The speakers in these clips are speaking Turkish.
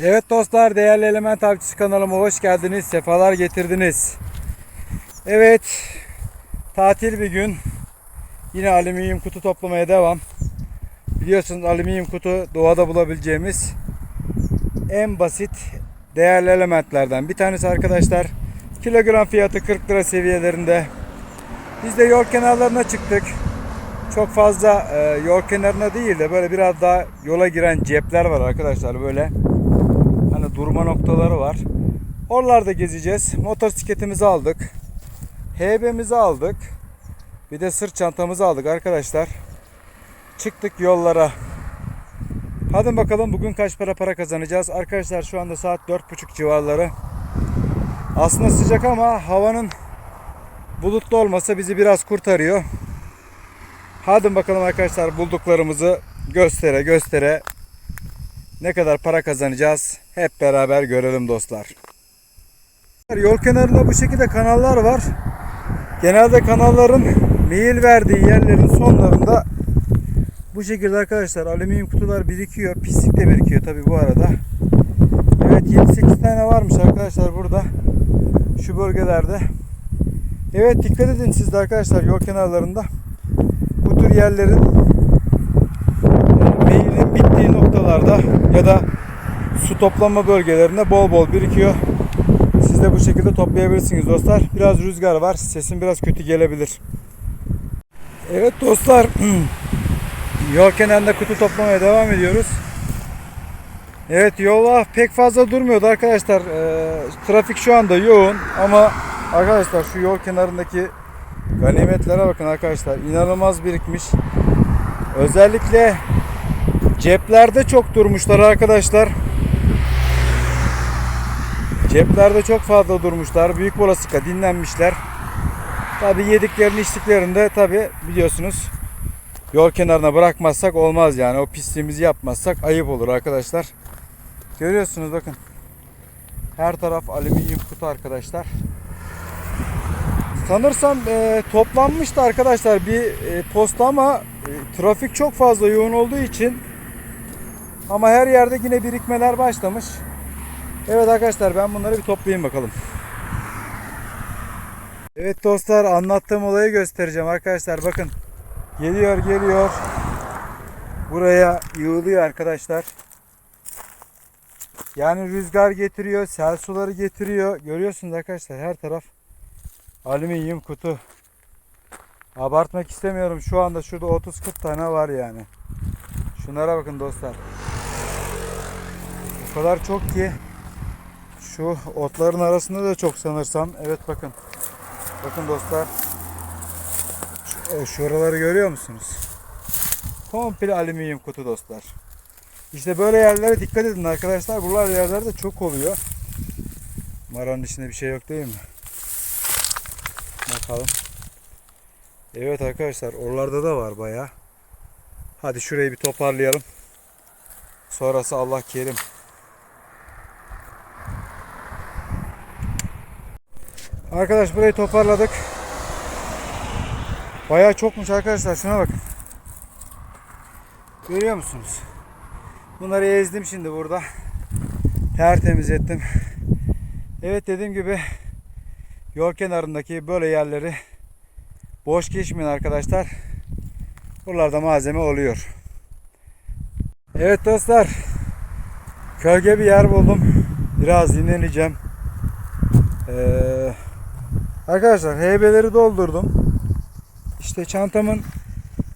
Evet dostlar, değerli element avcısı kanalıma hoş geldiniz, sefalar getirdiniz. Evet, tatil bir gün. Yine alüminyum kutu toplamaya devam. Biliyorsunuz alüminyum kutu doğada bulabileceğimiz en basit değerli elementlerden bir tanesi arkadaşlar. Kilogram fiyatı 40 lira seviyelerinde. Biz de yol kenarlarına çıktık. Çok fazla e, yol kenarına değil de böyle biraz daha yola giren cepler var arkadaşlar böyle. Durma noktaları var. Oralarda gezeceğiz. Motosikletimizi aldık. HB'mizi aldık. Bir de sırt çantamızı aldık arkadaşlar. Çıktık yollara. Hadi bakalım bugün kaç para para kazanacağız. Arkadaşlar şu anda saat 4.30 civarları. Aslında sıcak ama havanın bulutlu olmasa bizi biraz kurtarıyor. Hadi bakalım arkadaşlar bulduklarımızı göstere göstere ne kadar para kazanacağız hep beraber görelim dostlar. Yol kenarında bu şekilde kanallar var. Genelde kanalların meyil verdiği yerlerin sonlarında bu şekilde arkadaşlar alüminyum kutular birikiyor. Pislik de birikiyor tabi bu arada. Evet 28 tane varmış arkadaşlar burada. Şu bölgelerde. Evet dikkat edin siz de arkadaşlar yol kenarlarında. Bu tür yerlerin noktalarda ya da su toplama bölgelerinde bol bol birikiyor. Siz de bu şekilde toplayabilirsiniz dostlar. Biraz rüzgar var. Sesim biraz kötü gelebilir. Evet dostlar. Yol kenarında kutu toplamaya devam ediyoruz. Evet yola pek fazla durmuyordu arkadaşlar. Ee, trafik şu anda yoğun ama arkadaşlar şu yol kenarındaki ganimetlere bakın arkadaşlar. İnanılmaz birikmiş. Özellikle ceplerde çok durmuşlar arkadaşlar. Ceplerde çok fazla durmuşlar. Büyük olasılıkla dinlenmişler. Tabi yediklerini içtiklerinde tabi biliyorsunuz yol kenarına bırakmazsak olmaz yani. O pisliğimizi yapmazsak ayıp olur arkadaşlar. Görüyorsunuz bakın. Her taraf alüminyum kutu arkadaşlar. Sanırsam e, toplanmıştı arkadaşlar bir e, posta ama e, trafik çok fazla yoğun olduğu için ama her yerde yine birikmeler başlamış. Evet arkadaşlar ben bunları bir toplayayım bakalım. Evet dostlar anlattığım olayı göstereceğim arkadaşlar bakın. Geliyor geliyor. Buraya yığılıyor arkadaşlar. Yani rüzgar getiriyor, sel suları getiriyor. Görüyorsunuz arkadaşlar her taraf alüminyum kutu. Abartmak istemiyorum. Şu anda şurada 30-40 tane var yani. Şunlara bakın dostlar. Kadar çok ki şu otların arasında da çok sanırsam. Evet bakın. Bakın dostlar. Şu- e, Şuraları görüyor musunuz? Komple alüminyum kutu dostlar. İşte böyle yerlere dikkat edin arkadaşlar. Buralar yerlerde çok oluyor. Maranın içinde bir şey yok değil mi? Bakalım. Evet arkadaşlar oralarda da var baya. Hadi şurayı bir toparlayalım. Sonrası Allah kerim. Arkadaş burayı toparladık. Baya çokmuş arkadaşlar şuna bakın. Görüyor musunuz? Bunları ezdim şimdi burada. Tertemiz ettim. Evet dediğim gibi yol kenarındaki böyle yerleri boş geçmeyin arkadaşlar. Buralarda malzeme oluyor. Evet dostlar. Kölge bir yer buldum. Biraz dinleneceğim. Ee, arkadaşlar heybeleri doldurdum. İşte çantamın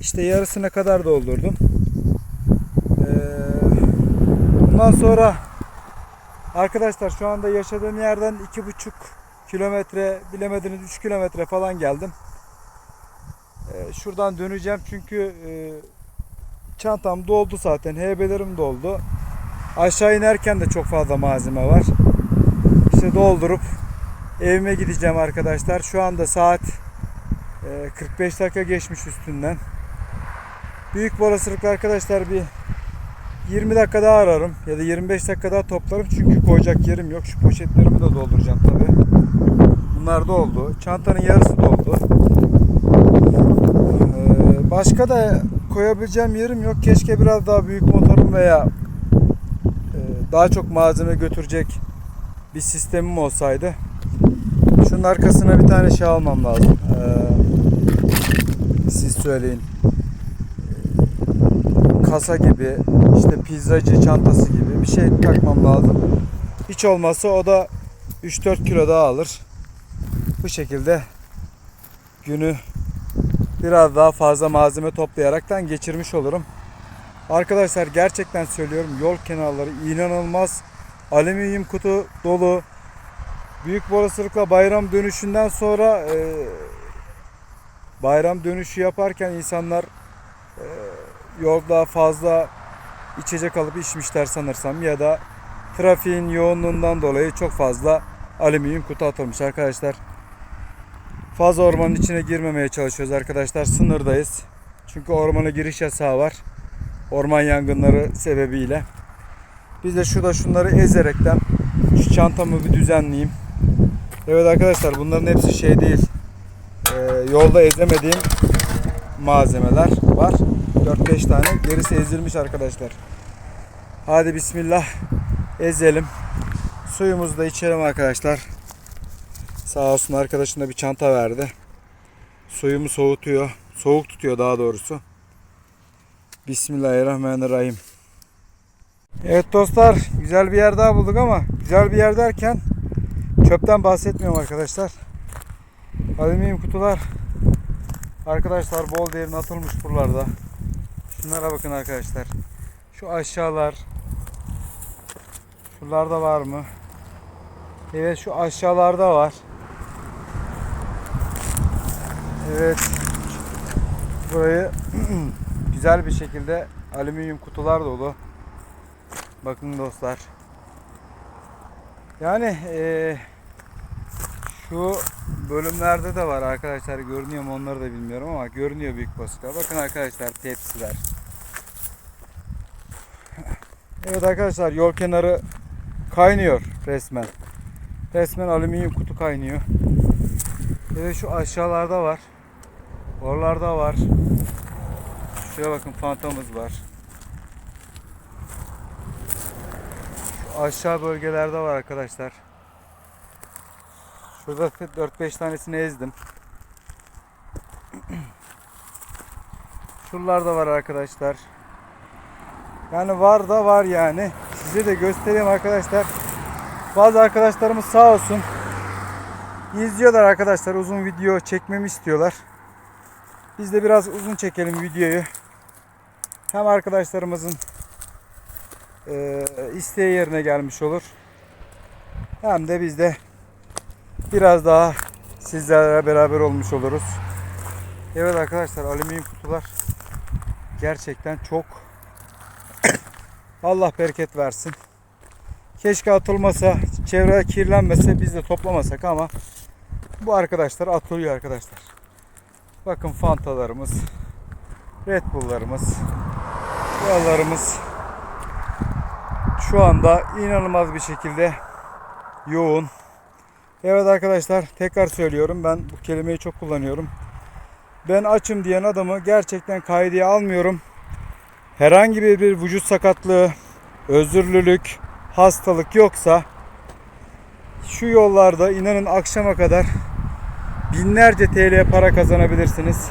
işte yarısına kadar doldurdum. Ee, bundan sonra arkadaşlar şu anda yaşadığım yerden iki buçuk kilometre bilemediniz 3 kilometre falan geldim. Ee, şuradan döneceğim çünkü e, çantam doldu zaten. Heybelerim doldu. Aşağı inerken de çok fazla malzeme var. İşte doldurup evime gideceğim arkadaşlar. Şu anda saat e, 45 dakika geçmiş üstünden. Büyük bir olasılıkla arkadaşlar bir 20 dakika daha ararım ya da 25 dakika daha toplarım çünkü koyacak yerim yok. Şu poşetlerimi de dolduracağım tabi. Bunlar doldu. Çantanın yarısı doldu. Ee, başka da koyabileceğim yerim yok. Keşke biraz daha büyük motorum veya e, daha çok malzeme götürecek bir sistemim olsaydı şunun arkasına bir tane şey almam lazım. Ee, siz söyleyin. Ee, Kasa gibi, işte pizzacı çantası gibi bir şey takmam lazım. Hiç olmazsa o da 3-4 kilo daha alır. Bu şekilde günü biraz daha fazla malzeme toplayaraktan geçirmiş olurum. Arkadaşlar gerçekten söylüyorum yol kenarları inanılmaz alüminyum kutu dolu. Büyük bir olasılıkla bayram dönüşünden sonra e, bayram dönüşü yaparken insanlar e, yolda fazla içecek alıp içmişler sanırsam ya da trafiğin yoğunluğundan dolayı çok fazla alüminyum kutu atılmış arkadaşlar. Fazla ormanın içine girmemeye çalışıyoruz arkadaşlar. Sınırdayız. Çünkü ormana giriş yasağı var. Orman yangınları sebebiyle. Biz de şurada şunları ezerekten şu çantamı bir düzenleyeyim. Evet arkadaşlar bunların hepsi şey değil. Ee, yolda ezemediğim malzemeler var. 4-5 tane. Gerisi ezilmiş arkadaşlar. Hadi bismillah ezelim. Suyumuzu da içelim arkadaşlar. Sağ olsun arkadaşım da bir çanta verdi. Suyumu soğutuyor. Soğuk tutuyor daha doğrusu. Bismillahirrahmanirrahim. Evet dostlar güzel bir yer daha bulduk ama güzel bir yer derken çöpten bahsetmiyorum arkadaşlar. Alüminyum kutular arkadaşlar bol değerin atılmış buralarda. Şunlara bakın arkadaşlar. Şu aşağılar şuralarda var mı? Evet şu aşağılarda var. Evet. Burayı güzel bir şekilde alüminyum kutular dolu. Bakın dostlar. Yani eee, şu bölümlerde de var arkadaşlar. Görünüyor mu onları da bilmiyorum ama görünüyor büyük basıklar. Bakın arkadaşlar tepsiler. Evet arkadaşlar yol kenarı kaynıyor resmen. Resmen alüminyum kutu kaynıyor. Evet şu aşağılarda var. Oralarda var. Şuraya bakın fantamız var. Aşağı bölgelerde var arkadaşlar. Şurada 4-5 tanesini ezdim. Şuralarda var arkadaşlar. Yani var da var yani. Size de göstereyim arkadaşlar. Bazı arkadaşlarımız sağ olsun. İzliyorlar arkadaşlar. Uzun video çekmemi istiyorlar. Biz de biraz uzun çekelim videoyu. Hem arkadaşlarımızın e, isteği yerine gelmiş olur. Hem de biz de biraz daha sizlerle beraber olmuş oluruz. Evet arkadaşlar alüminyum kutular gerçekten çok Allah bereket versin. Keşke atılmasa, çevre kirlenmese biz de toplamasak ama bu arkadaşlar atılıyor arkadaşlar. Bakın fantalarımız, Red Bull'larımız, yollarımız şu anda inanılmaz bir şekilde yoğun. Evet arkadaşlar tekrar söylüyorum ben bu kelimeyi çok kullanıyorum. Ben açım diyen adamı gerçekten kaydıya almıyorum. Herhangi bir, bir vücut sakatlığı, özürlülük, hastalık yoksa şu yollarda inanın akşama kadar binlerce TL para kazanabilirsiniz.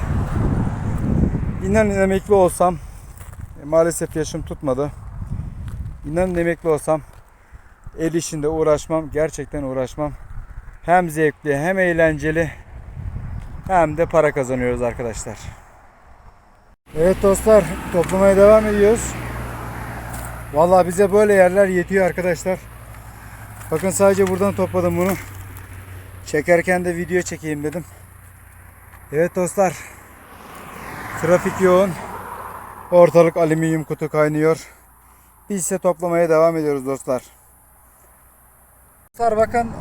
İnanın emekli olsam e, maalesef yaşım tutmadı. İnanın emekli olsam el işinde uğraşmam. Gerçekten uğraşmam. Hem zevkli hem eğlenceli hem de para kazanıyoruz arkadaşlar. Evet dostlar toplamaya devam ediyoruz. Vallahi bize böyle yerler yetiyor arkadaşlar. Bakın sadece buradan topladım bunu. Çekerken de video çekeyim dedim. Evet dostlar. Trafik yoğun. Ortalık alüminyum kutu kaynıyor. Biz ise toplamaya devam ediyoruz dostlar. Dostlar bakın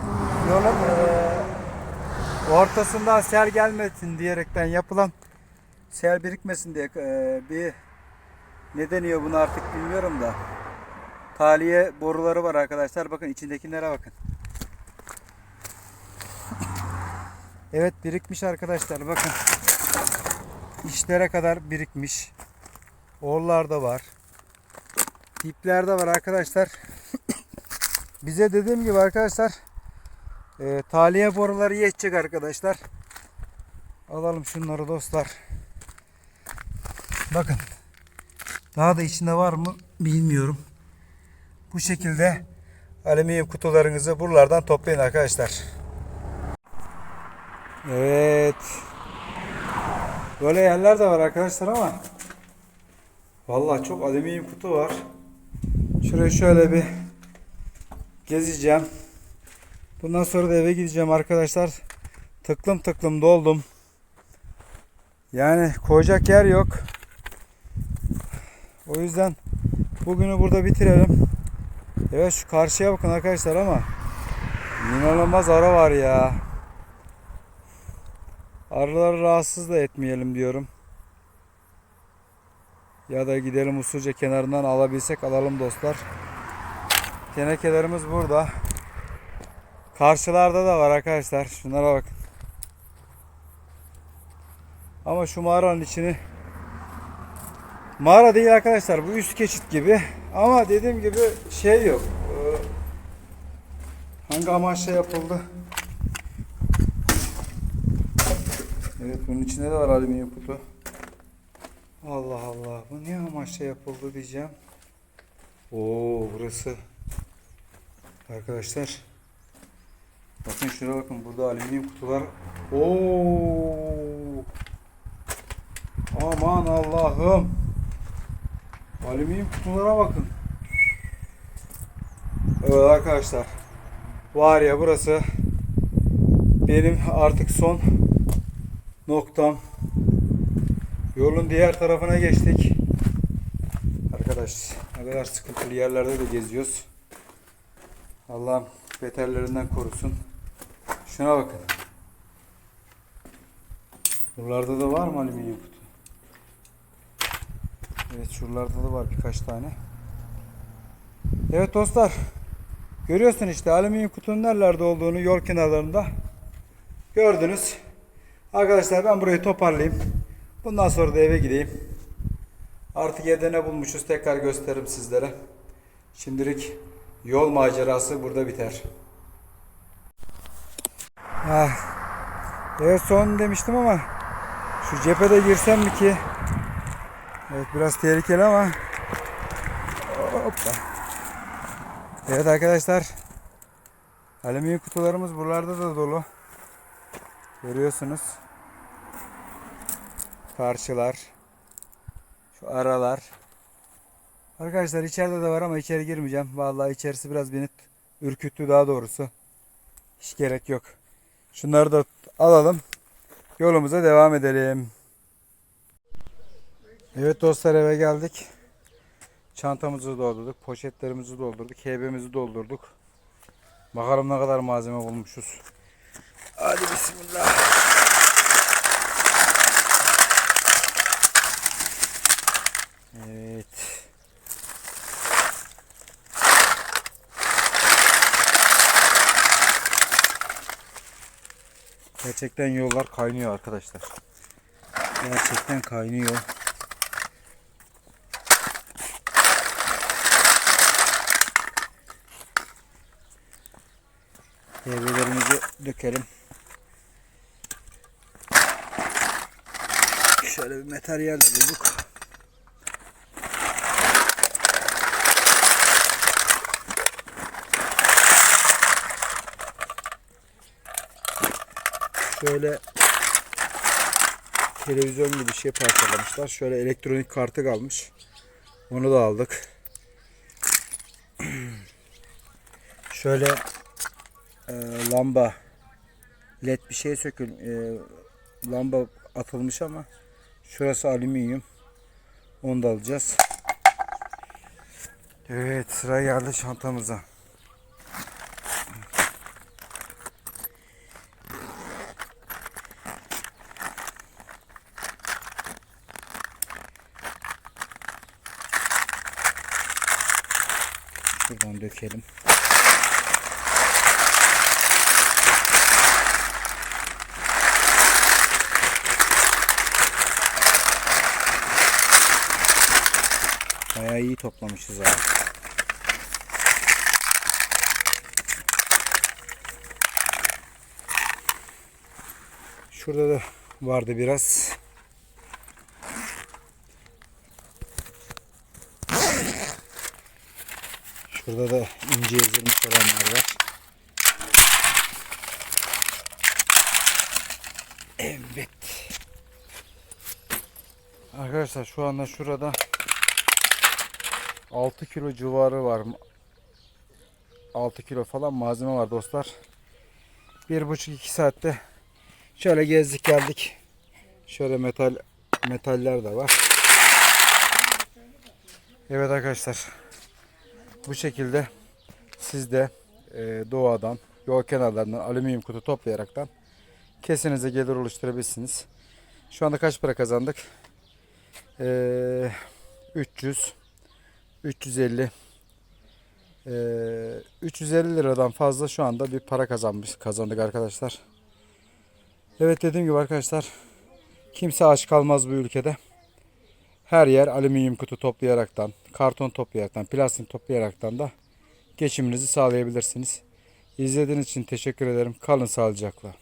yolun eee, ortasında sel gelmesin diyerekten yapılan sel birikmesin diye eee, bir ne deniyor bunu artık bilmiyorum da taliye boruları var arkadaşlar. Bakın içindekilere bakın. Evet birikmiş arkadaşlar bakın. İşlere kadar birikmiş. Orlarda var. Diplerde var arkadaşlar. bize dediğim gibi arkadaşlar e, taliye boruları yetecek arkadaşlar. Alalım şunları dostlar. Bakın. Daha da içinde var mı bilmiyorum. Bu şekilde alüminyum kutularınızı buralardan toplayın arkadaşlar. Evet. Böyle yerler de var arkadaşlar ama vallahi çok alüminyum kutu var. Şuraya şöyle bir gezeceğim. Bundan sonra da eve gideceğim arkadaşlar. Tıklım tıklım doldum. Yani koyacak yer yok. O yüzden bugünü burada bitirelim. Evet şu karşıya bakın arkadaşlar ama inanılmaz ara var ya. Arıları rahatsız da etmeyelim diyorum. Ya da gidelim usulca kenarından alabilsek alalım dostlar. Tenekelerimiz burada. Karşılarda da var arkadaşlar. Şunlara bakın. Ama şu mağaranın içini mağara değil arkadaşlar. Bu üst geçit gibi. Ama dediğim gibi şey yok. Ee, Hangi amaçla yapıldı? Evet bunun içinde de var alüminyum kutu. Allah Allah. Bu niye amaçla yapıldı diyeceğim. Oo burası. Arkadaşlar. Bakın şuraya bakın. Burada alüminyum kutular. Oo. Aman Allah'ım. Alüminyum kutulara bakın. Evet arkadaşlar. Var ya burası benim artık son noktam. Yolun diğer tarafına geçtik. Arkadaş ne kadar sıkıntılı yerlerde de geziyoruz. Allah'ım beterlerinden korusun. Şuna bakın. Buralarda da var mı alüminyum kutu? Evet şuralarda da var birkaç tane. Evet dostlar. Görüyorsun işte alüminyum kutunun nerelerde olduğunu yol kenarlarında. Gördünüz. Arkadaşlar ben burayı toparlayayım. Bundan sonra da eve gideyim. Artık evde ne bulmuşuz tekrar gösteririm sizlere. Şimdilik yol macerası burada biter. Ah. Evet son demiştim ama şu cephede girsem mi ki? Evet biraz tehlikeli ama Hoppa. Evet arkadaşlar alüminyum kutularımız buralarda da dolu. Görüyorsunuz. Karşılar. Şu aralar. Arkadaşlar içeride de var ama içeri girmeyeceğim. Vallahi içerisi biraz beni ürküttü daha doğrusu. Hiç gerek yok. Şunları da alalım. Yolumuza devam edelim. Evet dostlar eve geldik. Çantamızı doldurduk. Poşetlerimizi doldurduk. Heybemizi doldurduk. Bakalım ne kadar malzeme bulmuşuz. Hadi bismillah. Evet. Gerçekten yollar kaynıyor arkadaşlar. Gerçekten kaynıyor. Devrelerimizi dökelim. Şöyle bir materyal de bulduk. Şöyle televizyon gibi bir şey parçalamışlar. Şöyle elektronik kartı kalmış. Onu da aldık. Şöyle e, lamba led bir şey sökül e, lamba atılmış ama şurası alüminyum. Onu da alacağız. Evet sıra geldi çantamıza. çekelim. Bayağı iyi toplamışız abi. Şurada da vardı biraz. Şurada da ince ezilmiş olanlar var. Evet. Arkadaşlar şu anda şurada 6 kilo civarı var. 6 kilo falan malzeme var dostlar. 1,5-2 saatte şöyle gezdik geldik. Şöyle metal metaller de var. Evet arkadaşlar. Bu şekilde siz de e, doğadan, yol kenarlarından alüminyum kutu toplayaraktan kesinize gelir oluşturabilirsiniz. Şu anda kaç para kazandık? Ee, 300 350 ee, 350 liradan fazla şu anda bir para kazanmış kazandık arkadaşlar. Evet dediğim gibi arkadaşlar kimse aç kalmaz bu ülkede. Her yer alüminyum kutu toplayaraktan, karton toplayaraktan, plastik toplayaraktan da geçiminizi sağlayabilirsiniz. İzlediğiniz için teşekkür ederim. Kalın sağlıcakla.